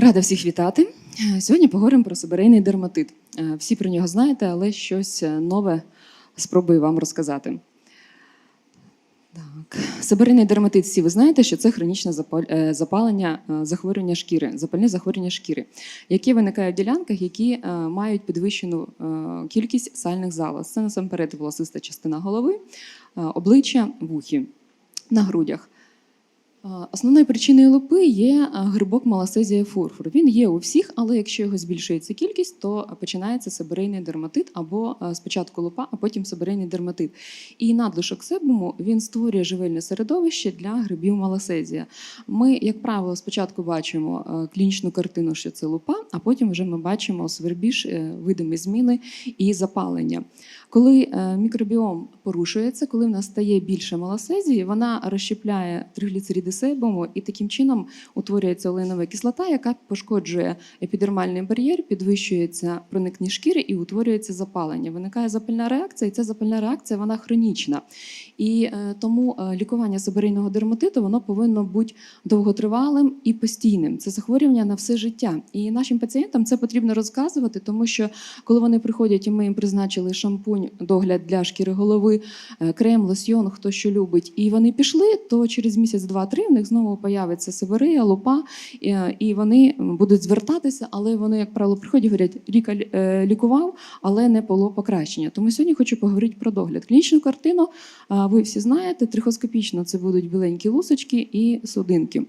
Рада всіх вітати. Сьогодні поговоримо про сибирейний дерматит. Е, Всі про нього знаєте, але щось е, нове спробую вам розказати. Так. Сибирейний дерматит, всі ви знаєте, що це хронічне е, запалення захворювання шкіри, запальне захворювання шкіри, які виникають в ділянках, які мають підвищену кількість сальних залоз. Це насамперед волосиста частина голови, обличчя, вухи на грудях. Основною причиною лупи є грибок маласезія фурфур. Він є у всіх, але якщо його збільшується кількість, то починається сибирейний дерматит або спочатку лупа, а потім сибирейний дерматит. І надлишок себуму він створює живильне середовище для грибів маласезія. Ми, як правило, спочатку бачимо клінічну картину, що це лупа, а потім вже ми бачимо свербіж, е, видимі зміни і запалення. Коли е, мікробіом порушується, коли в нас стає більше малосезії, вона розщепляє тригліцериди себуму і таким чином утворюється оленова кислота, яка пошкоджує епідермальний бар'єр, підвищується проникність шкіри і утворюється запалення. Виникає запальна реакція, і ця запальна реакція вона хронічна. І е, тому е, лікування сибирейного дерматиту воно повинно бути довготривалим і постійним. Це захворювання на все життя. І нашим пацієнтам це потрібно розказувати, тому що коли вони приходять, і ми їм призначили шампунь, догляд для шкіри голови, е, крем, лосьйон, хто що любить, і вони пішли, то через місяць, два-три в них знову появиться сибирия, лупа, і, е, вони будуть звертатися, але вони, як правило, приходять і говорять, Ріка е, лікував, але не було покращення. Тому сьогодні хочу поговорити про догляд. Клінічну картину ви всі знаєте, трихоскопічно це будуть біленькі лусочки і судинки.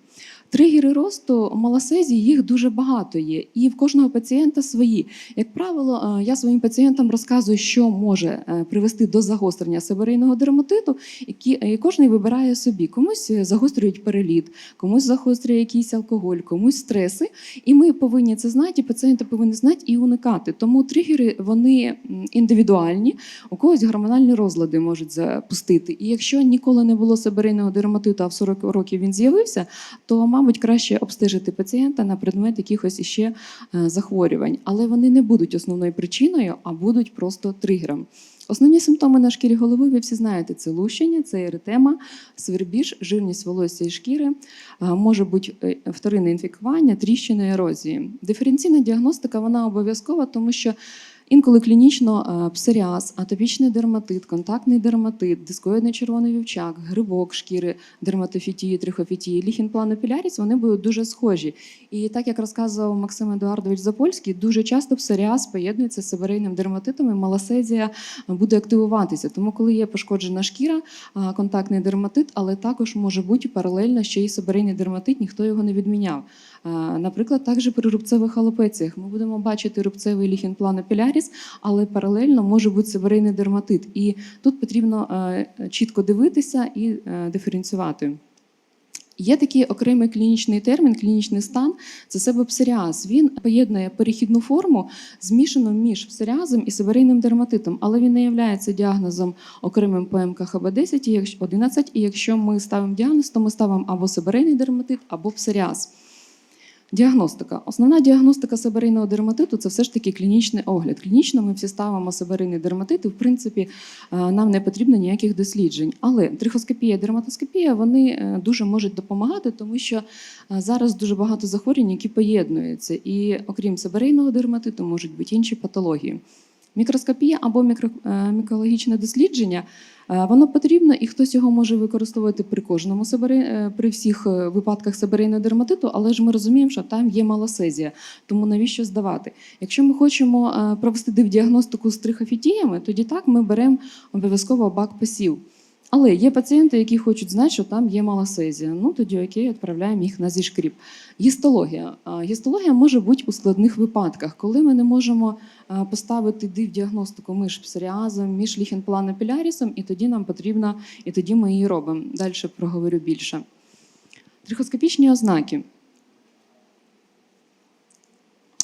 Тригери росту малосезії їх дуже багато є, і в кожного пацієнта свої. Як правило, е, я своїм пацієнтам розказую, що може е, привести до загострення сибирейного дерматиту, і кожен вибирає собі. Комусь е, загострюють переліт, комусь загострює якийсь алкоголь, комусь стреси. І ми повинні це знати, і пацієнти повинні знати і уникати. Тому тригери вони індивідуальні, у когось гормональні розлади можуть запустити. І якщо ніколи не було сибирейного дерматиту, а в 40 років він з'явився, то, мабуть, краще обстежити пацієнта на предмет якихось іще е, захворювань. Але вони не будуть основною причиною, а будуть просто тригером. Основні симптоми на шкірі голови ви всі знаєте: це лущення, це еретема, свербіж, жирність волосся і шкіри, е, може бути е, вторинне інфікування, тріщини, ерозії. Диференційна діагностика вона обов'язкова, тому що Інколи клінічно е, псоріаз, атопічний дерматит, контактний дерматит, дискоїдний червоний вівчак, грибок шкіри, дерматофітії, трихофітії, ліхінпланопіляріс, вони будуть дуже схожі. І так як розказував Максим Едуардович Запольський, дуже часто псоріаз поєднується з сибирейним дерматитом, і маласезія буде активуватися. Тому, коли є пошкоджена шкіра, контактний дерматит, але також може бути паралельно ще й сибирейний дерматит, ніхто його не відміняв. А, Наприклад, також при рубцевих алопеціях ми будемо бачити рубцевий ліхінпланопіляріс, але паралельно може бути сибирейний дерматит. І тут потрібно е, чітко дивитися і е, диференціювати. Є такий окремий клінічний термін, клінічний стан це себопсоріаз. Він поєднує перехідну форму, змішану між псоріазом і сибирейним дерматитом, але він не є діагнозом окремим по МКХБ-10 і якщо- 11, і якщо ми ставимо діагноз, то ми ставимо або сибирейний дерматит, або псоріаз. Діагностика. Основна діагностика сибирейного дерматиту це все ж таки клінічний огляд. Клінічно ми всі ставимо сибирейний дерматит, і в принципі е, нам не потрібно ніяких досліджень. Але трихоскопія, дерматоскопія вони е, дуже можуть допомагати, тому що е, зараз дуже багато захворювань, які поєднуються. І окрім сибирейного дерматиту, можуть бути інші патології. Мікроскопія або мікро, е, мікологічне дослідження е, воно потрібно, і хтось його може використовувати при кожному сибири, е, при всіх випадках сибирейного дерматиту, але ж ми розуміємо, що там є малосезія. Тому навіщо здавати? Якщо ми хочемо провести діагностику з трихофітіями, тоді так ми беремо обов'язково бак пасів. Але є пацієнти, які хочуть знати, що там є малосезія. Ну тоді окей, відправляємо їх на зішкріп. Гістологія. Гістологія може бути у складних випадках, коли ми не можемо поставити див-діагностику між псоріазом, між ліхенпланопілярісом, і тоді нам потрібно, і тоді ми її робимо. Далі проговорю більше. Трихоскопічні ознаки.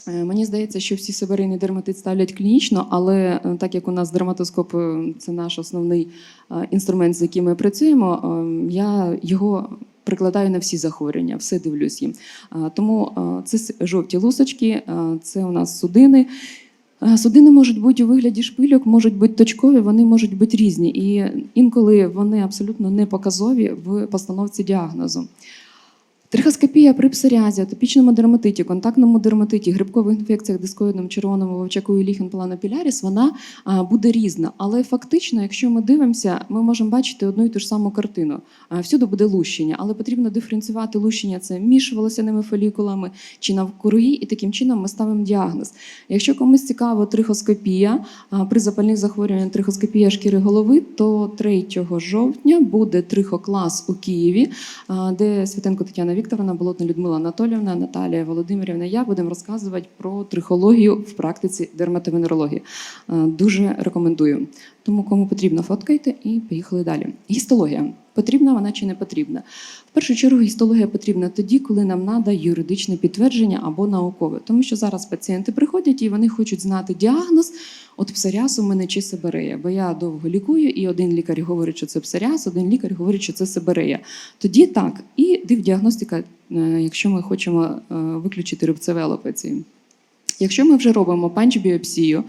Е, Мені здається, що всі сибирейний дерматит ставлять клінічно, але е, так як у нас дерматоскоп е, це наш основний інструмент, з яким ми працюємо, я його прикладаю на всі захворювання, все дивлюсь їм. Тому це жовті лусочки, це у нас судини. Судини можуть бути у вигляді шпильок, можуть бути точкові, вони можуть бути різні. І інколи вони абсолютно не показові в постановці діагнозу. Трихоскопія при псоріазі, атопічному дерматиті, контактному дерматиті, грибкових інфекціях, дискоїдному, червоному вовчаку і ліхен планопіляріс, вона буде різна. Але фактично, якщо ми дивимося, ми можемо бачити одну і ту ж саму картину. Всюди буде лущення, але потрібно диференціювати лущення це між волосяними фолікулами чи навкруги, і таким чином ми ставимо діагноз. Якщо комусь цікаво трихоскопія при запальних захворюваннях трихоскопія шкіри голови, то 3 жовтня буде трихоклас у Києві, де Святенко Тетяна Вікторовна, Болотна Людмила Анатолівна, Наталія Володимирівна. Я будемо розказувати про трихологію в практиці дерматовенерології. Дуже рекомендую. Тому кому потрібно, фоткайте і поїхали далі. Гістологія. Потрібна вона чи не потрібна? В першу чергу гістологія потрібна тоді, коли нам треба юридичне підтвердження або наукове. Тому що зараз пацієнти приходять і вони хочуть знати діагноз. От псоріаз у мене чи сибирея, бо я довго лікую, і один лікар говорить, що це псоріаз, один лікар говорить, що це сибирея. Тоді так. І дивдіагностика, е, якщо ми хочемо е, виключити рубцеве алопеції. Якщо ми вже робимо панч-біопсію,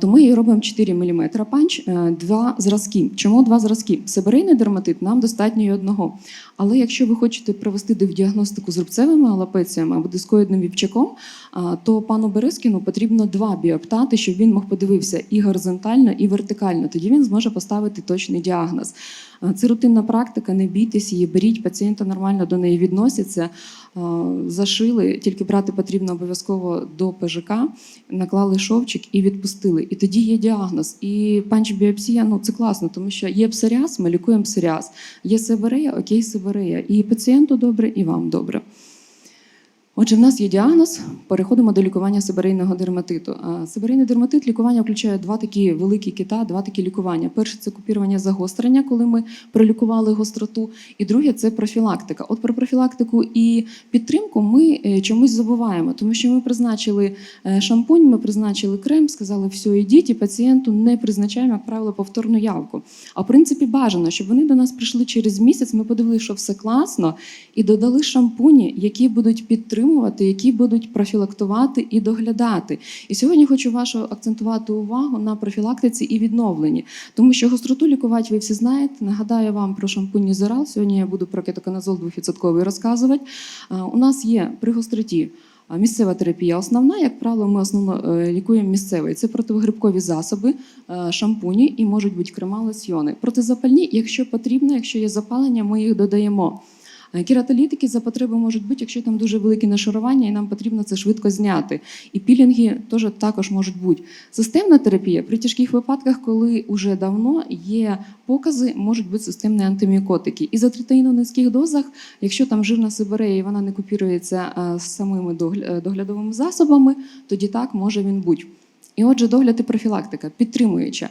то ми її робимо 4 мм панч, е, два зразки. Чому два зразки? Сибирейний дерматит нам достатньо і одного. Але якщо ви хочете провести діагностику з рубцевими алопеціями або дискоїдним вівчаком, то пану Березкіну потрібно два біоптати, щоб він мог подивитися і горизонтально, і вертикально. Тоді він зможе поставити точний діагноз. Це рутинна практика, не бійтесь її, беріть, пацієнти нормально до неї відносяться. Зашили, тільки брати потрібно обов'язково до ПЖК, наклали шовчик і відпустили. І тоді є діагноз. І панч-біопсія ну це класно, тому що є псоріаз, ми лікуємо псоріаз. Є сибирея, окей, сибирея. І пацієнту добре, і вам добре. Отже, в нас є діагноз. Переходимо до лікування сибирейного дерматиту. А Сибирейний дерматит лікування включає два такі великі кита, два такі лікування. Перше це купірування загострення, коли ми пролікували гостроту, і друге це профілактика. От про профілактику і підтримку ми е, чомусь забуваємо, тому що ми призначили е, шампунь, ми призначили крем, сказали, все, ідіть, і пацієнту не призначаємо, як правило, повторну явку. А в принципі бажано, щоб вони до нас прийшли через місяць. Ми подивилися, що все класно, і додали шампуні, які будуть підтримувати, які будуть профілактувати і доглядати. І сьогодні хочу вашу акцентувати увагу на профілактиці і відновленні, тому що гостроту лікувати ви всі знаєте. Нагадаю вам про шампунь Нізерал. Сьогодні я буду про кетоканазол 2% розказувати. У нас є при гостроті. Місцева терапія основна, як правило, ми основно е, лікуємо місцевий. Це противогрибкові засоби, шампуні і можуть бути крема, лосьйони. Протизапальні, якщо потрібно, якщо є запалення, ми їх додаємо. Кератолітики за потреби можуть бути, якщо там дуже велике нашарування, і нам потрібно це швидко зняти. І пілінги теж також можуть бути. Системна терапія при тяжких випадках, коли вже давно є покази, можуть бути системні антимікотики. І за третину в низьких дозах, якщо там жирна сибирея і вона не купірується е, з самими е, доглядовими засобами, тоді так може він бути. І отже, догляд і профілактика підтримуюча.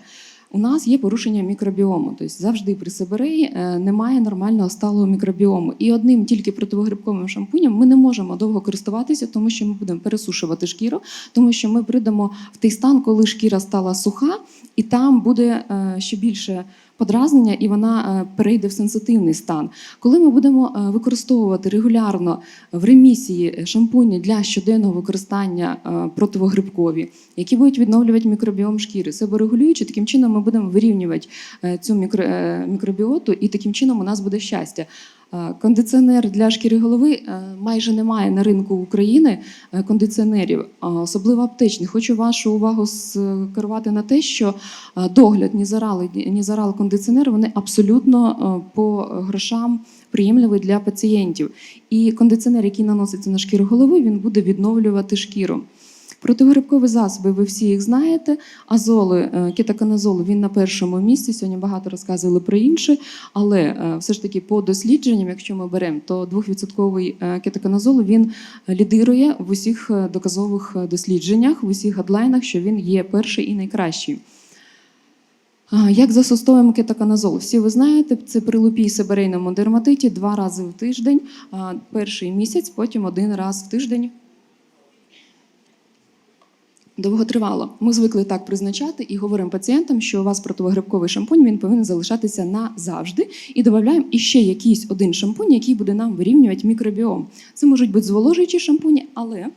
У нас є порушення мікробіому, тобто завжди при сибиреї е, немає нормального сталого мікробіому. І одним тільки противогрибковим шампунем ми не можемо довго користуватися, тому що ми будемо пересушувати шкіру, тому що ми прийдемо в той стан, коли шкіра стала суха, і там буде е, ще більше подразнення, і вона е, перейде в сенситивний стан. Коли ми будемо е, використовувати регулярно в ремісії шампуні для щоденного використання е, противогрибкові, які будуть відновлювати мікробіом шкіри, себорегулюючи, таким чином ми будемо вирівнювати е, цю мікро, е, мікробіоту, і таким чином у нас буде щастя. Е, Кондиціонер для шкіри голови е, майже немає на ринку України е, кондиціонерів, особливо аптечних. Хочу вашу увагу скерувати на те, що догляд Нізарал і Нізарал кондиціонер вони абсолютно по грошам приємливі для пацієнтів. І кондиціонер, який наноситься на шкіру голови, він буде відновлювати шкіру. Протигрибкові засоби, ви всі їх знаєте. Азоли, е, він на першому місці. Сьогодні багато розказували про інші, але е, все ж таки по дослідженням, якщо ми беремо, то 2% е, він лідирує в усіх доказових дослідженнях, в усіх гадлайнах, що він є перший і найкращий. Як застосовуємо кетоканазол? Всі ви знаєте, це при лупі і дерматиті два рази в тиждень, перший місяць, потім один раз в тиждень. Довготривало. Ми звикли так призначати і говоримо пацієнтам, що у вас противогрибковий шампунь він повинен залишатися назавжди. І додаємо іще якийсь один шампунь, який буде нам вирівнювати мікробіом. Це можуть бути зволожуючі шампуні, але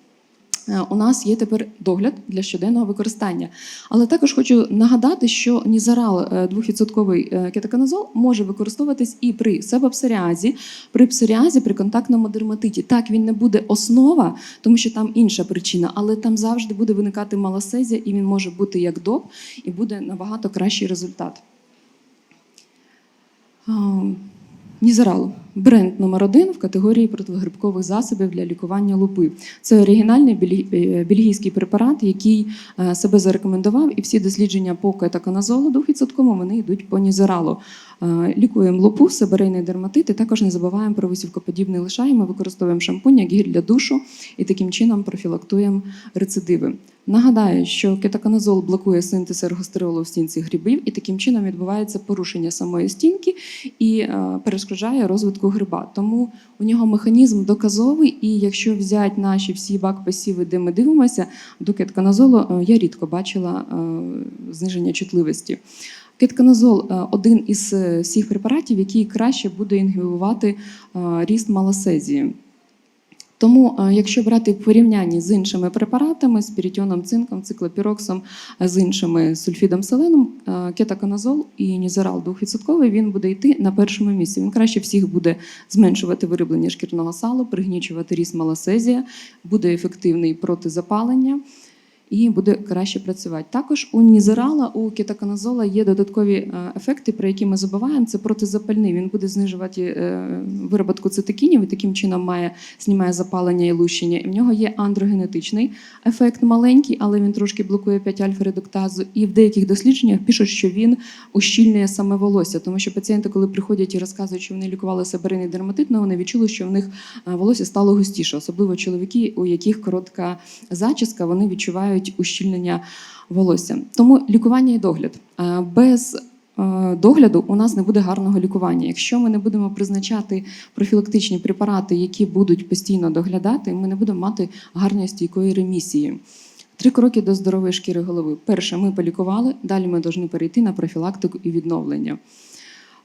У нас є тепер догляд для щоденного використання. Але також хочу нагадати, що нізарал е, 2% е, кетоконазол може використовуватись і при себопсоріазі, при псоріазі, при контактному дерматиті. Так, він не буде основа, тому що там інша причина, але там завжди буде виникати малосезія, і він може бути як доп, і буде набагато кращий результат. А, Нізерал бренд номер один в категорії противогрибкових засобів для лікування лупи. Це оригінальний е, бельгійський препарат, який е, себе зарекомендував, і всі дослідження по кетаконазолу 2% вони йдуть по нізералу. Е, Лікуємо лупу, себорейний дерматит, і також не забуваємо про висівкоподібний лишай. Ми використовуємо шампунь як гіль для душу і таким чином профілактуємо рецидиви. Нагадаю, що кетоконазол блокує синтез ергостеролу в стінці грибів, і таким чином відбувається порушення самої стінки і е, перешкоджає розвитку гриба. Тому у нього механізм доказовий, і якщо взяти наші всі бак-посіви, де ми дивимося, до кетоконазолу е, я рідко бачила зниження чутливості. Кетоконазол е, один із е, всіх препаратів, який краще буде інгібувати е, ріст малосезії. Тому, якщо брати в порівнянні з іншими препаратами, з пірітіоном, цинком, циклопіроксом, з іншими сульфідом селеном, кетоконазол і нізерал 2%, він буде йти на першому місці. Він краще всіх буде зменшувати вироблення шкірного салу, пригнічувати ріст малосезія, буде ефективний проти запалення і буде краще працювати. Також у нізерала, у кетоконазола є додаткові е, ефекти, про які ми забуваємо. Це протизапальний. Він буде знижувати е, вироботку цитокінів і таким чином має знімає запалення і лущення. І в нього є андрогенетичний ефект маленький, але він трошки блокує 5 альфа-редуктазу. І в деяких дослідженнях пишуть, що він ущільнює саме волосся, тому що пацієнти, коли приходять і розказують, що вони лікували себерейний дерматит, ну, вони відчули, що в них е, волосся стало густіше, особливо чоловіки, у яких коротка зачіска, вони відчувають ущільнення волосся. Тому лікування і догляд Е, без е, догляду у нас не буде гарного лікування. Якщо ми не будемо призначати профілактичні препарати, які будуть постійно доглядати, ми не будемо мати гарної стійкої ремісії. Три кроки до здорової шкіри голови. Перше, ми полікували, далі ми повинні перейти на профілактику і відновлення.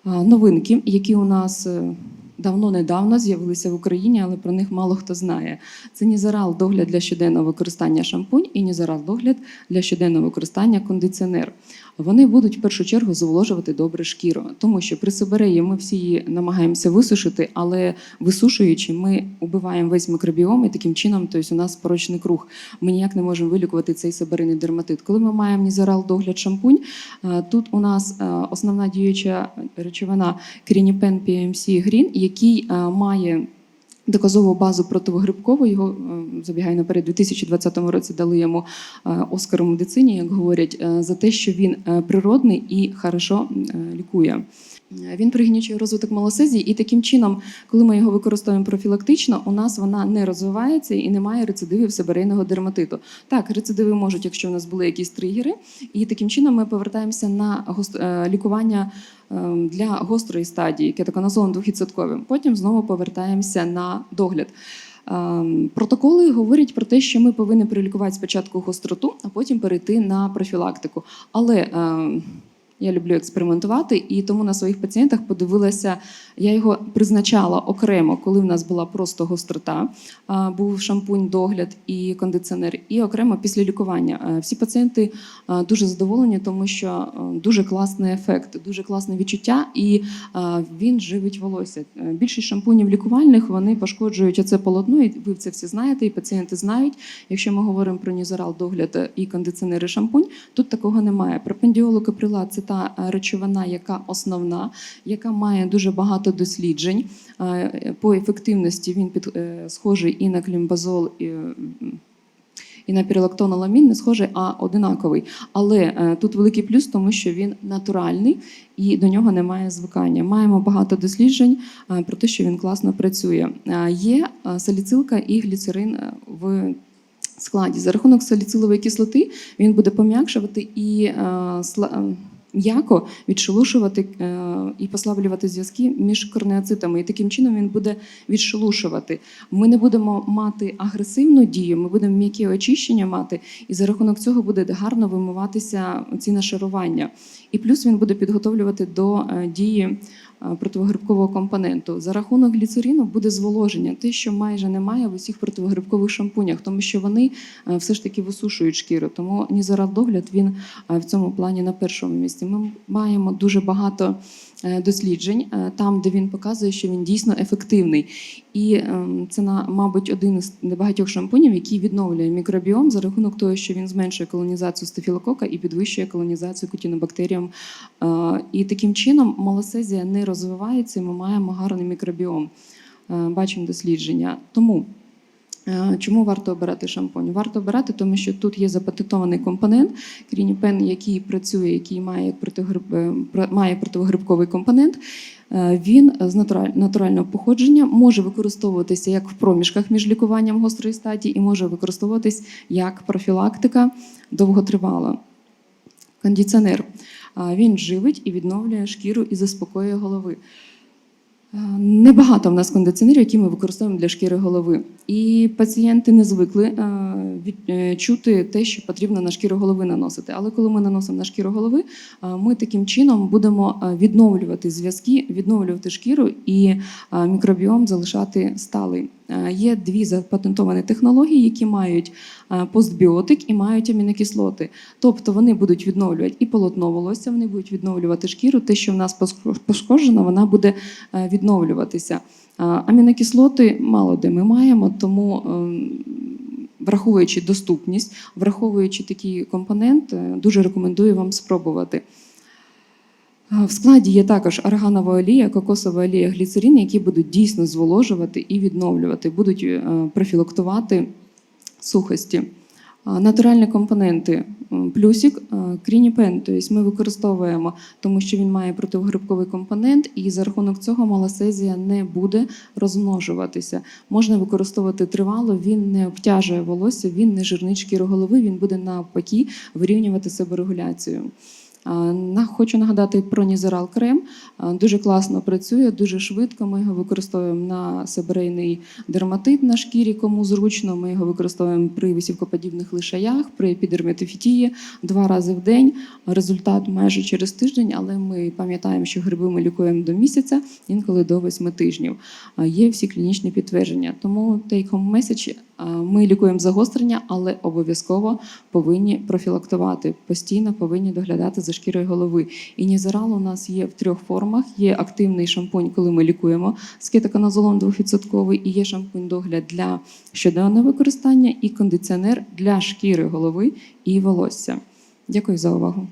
Новинки, які у нас е, давно-недавно з'явилися в Україні, але про них мало хто знає. Це нізерал догляд для щоденного використання шампунь і нізерал догляд для щоденного використання кондиціонер. Вони будуть в першу чергу зволожувати добре шкіру, тому що при сибиреї ми всі її намагаємося висушити, але висушуючи, ми убиваємо весь мікробіом і таким чином, тобто у нас порочний круг. Ми ніяк не можемо вилікувати цей сибирийний дерматит. Коли ми маємо нізерал догляд шампунь, е, тут у нас е, основна діюча речовина Крініпен PMC Green, який е, має доказову базу противогрибкову. Його е, забігаю наперед, у 2020 році дали йому е, Оскар у медицині, як говорять, за те, що він природний і хорошо лікує. Він пригнічує розвиток малосезії, і таким чином, коли ми його використовуємо профілактично, у нас вона не розвивається і немає рецидивів себерейного дерматиту. Так, рецидиви можуть, якщо у нас були якісь тригери, і таким чином ми повертаємося на е, лікування е, для гострої стадії кетоконазолом 2%. Потім знову повертаємося на догляд. Ем, Протоколи говорять про те, що ми повинні прилікувати спочатку гостроту, а потім перейти на профілактику. Але ем, я люблю експериментувати, і тому на своїх пацієнтах подивилася. Я його призначала окремо, коли в нас була просто гострота, був шампунь, догляд і кондиціонер, і окремо після лікування. Е, Всі пацієнти е, дуже задоволені, тому що е, дуже класний ефект, дуже класне відчуття, і він живить волосся. Більшість шампунів лікувальних вони пошкоджують оце полотно, і ви це всі знаєте, і пацієнти знають. Якщо ми говоримо про нізерал, догляд і кондиціонер і шампунь, тут такого немає. Пропендіолокаприлат – це та е, речовина, яка основна, яка має дуже багато досліджень. Е, По ефективності він під е, схожий і на клімбазол, і, е, на піролактоноламін, не схожий, а одинаковий. Але е, тут великий плюс, тому що він натуральний і до нього немає звикання. Маємо багато досліджень е, про те, що він класно працює. Е, Є е, саліцилка і гліцерин е, в складі. За рахунок саліцилової кислоти він буде пом'якшувати і е, сла- е, м'яко відшелушувати е, і послаблювати зв'язки між корнеоцитами. І таким чином він буде відшелушувати. Ми не будемо мати агресивну дію, ми будемо м'яке очищення мати, і за рахунок цього буде гарно вимиватися ці нашарування. І плюс він буде підготовлювати до е, дії противогрибкового компоненту. За рахунок гліцерину буде зволоження, те, що майже немає в усіх противогрибкових шампунях, тому що вони е, все ж таки висушують шкіру. Тому Нізерал догляд він е, в цьому плані на першому місці. Ми маємо дуже багато е, досліджень е, там, де він показує, що він дійсно ефективний. І ем, це мабуть один із небагатьох шампунів, який відновлює мікробіом за рахунок того, що він зменшує колонізацію стафілокока і підвищує колонізацію кутінобактеріям. Е, І таким чином малосезія не розвивається, і ми маємо гарний мікробіом. Е, Бачимо дослідження. Тому е, чому варто обирати шампунь? Варто обирати, тому що тут є запатентований компонент Крініпен, який працює, який має протигриб- е, має противогрибковий компонент. Е, Він з натурального походження може використовуватися як в проміжках між лікуванням гострої стадії і може використовуватись як профілактика довготривала. Кондиціонер. Він живить і відновлює шкіру і заспокоює голови. Е, Небагато в нас кондиціонерів, які ми використовуємо для шкіри голови. І пацієнти не звикли е, від- е, те, що потрібно на шкіру голови наносити. Але коли ми наносимо на шкіру голови, е, ми таким чином будемо відновлювати зв'язки, відновлювати шкіру і мікробіом залишати сталий. Є дві запатентовані технології, які мають постбіотик і мають амінокислоти. Тобто вони будуть відновлювати і полотно волосся, вони будуть відновлювати шкіру. Те, що в нас пошкоджено, вона буде відновлюватися. Амінокислоти мало де ми маємо, тому ем, враховуючи доступність, враховуючи такий компонент, е, дуже рекомендую вам спробувати. В складі є також арганова олія, кокосова олія, гліцерин, які будуть дійсно зволожувати і відновлювати, будуть е, профілактувати сухості. Натуральні компоненти плюсик, крініпен, тобто ми використовуємо, тому що він має противогрибковий компонент, і за рахунок цього малосезія не буде розмножуватися. Можна використовувати тривало, він не обтяжує волосся, він не жирнить шкіру голови, він буде навпаки вирівнювати себорегуляцію. А, на- Хочу нагадати про Нізерал крем. Дуже класно працює, дуже швидко. Ми його використовуємо на себорейний дерматит на шкірі, кому зручно. Ми його використовуємо при висівкоподібних лишаях, при епідерматофітії два рази в день. Результат майже через тиждень, але ми пам'ятаємо, що гриби ми лікуємо до місяця, інколи до восьми тижнів. Є всі клінічні підтвердження. Тому take home message – ми лікуємо загострення, але обов'язково повинні профілактувати. Постійно повинні доглядати за шкірою голови. І у нас є в трьох формах: є активний шампунь, коли ми лікуємо з кетоконазолом 2%, і є шампунь догляд для щоденного використання, і кондиціонер для шкіри голови і волосся. Дякую за увагу.